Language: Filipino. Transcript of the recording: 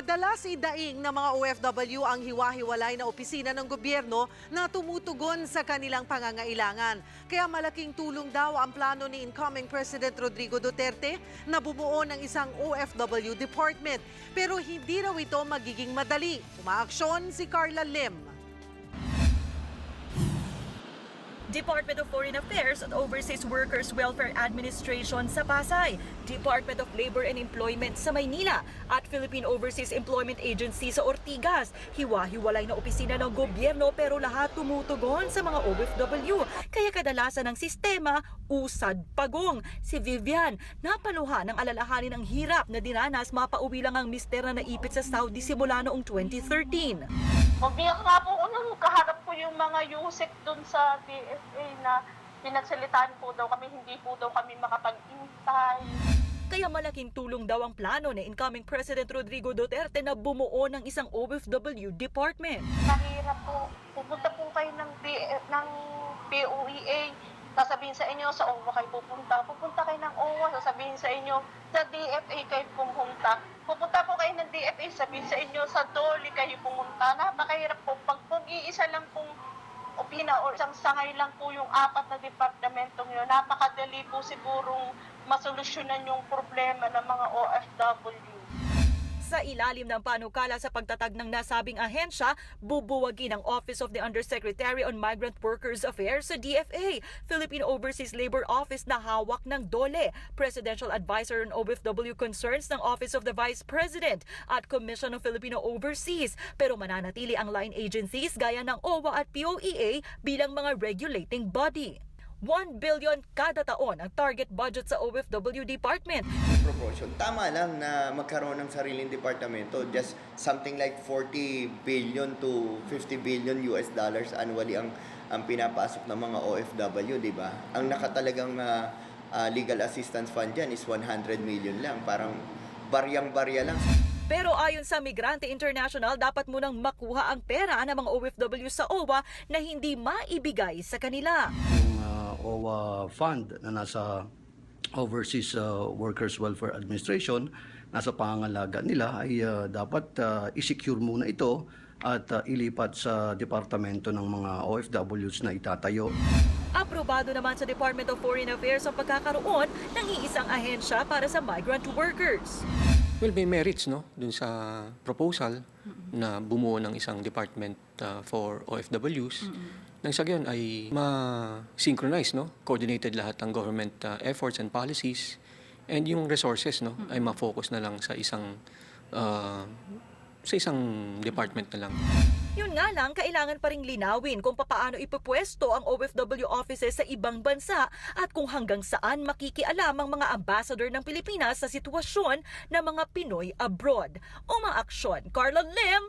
Madalas idaing ng mga OFW ang hiwa-hiwalay na opisina ng gobyerno na tumutugon sa kanilang pangangailangan. Kaya malaking tulong daw ang plano ni incoming President Rodrigo Duterte na bumuo ng isang OFW department. Pero hindi raw ito magiging madali. Umaaksyon si Carla Lim. Department of Foreign Affairs at Overseas Workers Welfare Administration sa Pasay, Department of Labor and Employment sa Maynila at Philippine Overseas Employment Agency sa Ortigas. Hiwa-hiwalay na opisina ng gobyerno pero lahat tumutugon sa mga OFW. Kaya kadalasan ng sistema, usad pagong. Si Vivian, napaluha ng alalahanin ng hirap na dinanas mapauwi lang ang mister na naipit sa Saudi simula noong 2013. Umiyak nga po ako USEC dun sa DFA na pinagsalitaan po daw kami, hindi po daw kami makapag-intay. Kaya malaking tulong daw ang plano ni incoming President Rodrigo Duterte na bumuo ng isang OFW department. Mahirap po. Pupunta po kayo ng, D- ng POEA. Sasabihin sa inyo, sa OWA kayo pupunta. Pupunta kayo ng OWA, sasabihin sa inyo, sa DFA kayo pumunta. Pupunta po kayo ng DFA, sabihin sa inyo, sa DOLE kayo pumunta. Napakahirap po. Pag kung iisa lang pong opina or isang sangay lang po yung apat na departamentong yun, napakadali po sigurong masolusyonan yung problema ng mga OFW. Sa ilalim ng panukala sa pagtatag ng nasabing ahensya, bubuwagin ang Office of the Undersecretary on Migrant Workers Affairs sa DFA, Philippine Overseas Labor Office na hawak ng DOLE, Presidential Advisor on OFW Concerns ng Office of the Vice President at Commission of Filipino Overseas. Pero mananatili ang line agencies gaya ng OWA at POEA bilang mga regulating body. 1 billion kada taon ang target budget sa OFW Department. proportion. Tama lang na magkaroon ng sariling departamento. Just something like 40 billion to 50 billion US dollars annually ang ang pinapasok ng mga OFW, di ba? Ang nakatalagang ah, ah, legal assistance fund dyan is 100 million lang. Parang baryang-barya lang. Pero ayon sa Migrante International, dapat munang makuha ang pera ng mga OFW sa OWA na hindi maibigay sa kanila. yung uh, OWA fund na nasa Overseas uh, Workers Welfare Administration, nasa pangangalaga nila ay uh, dapat uh, i-secure muna ito at uh, ilipat sa departamento ng mga OFWs na itatayo. Aprobado naman sa Department of Foreign Affairs ang pagkakaroon ng iisang ahensya para sa migrant workers. Well, may merits no dun sa proposal na bumuo ng isang department uh, for OFWs. Nang sa gayon ay ma-synchronize, no? Coordinated lahat ng government uh, efforts and policies and yung resources, no? Ay ma-focus na lang sa isang uh, sa isang department na lang. Yun nga lang, kailangan pa ring linawin kung papaano ipupwesto ang OFW offices sa ibang bansa at kung hanggang saan makikialam ang mga ambassador ng Pilipinas sa sitwasyon ng mga Pinoy abroad. Umaaksyon, Carla Lim,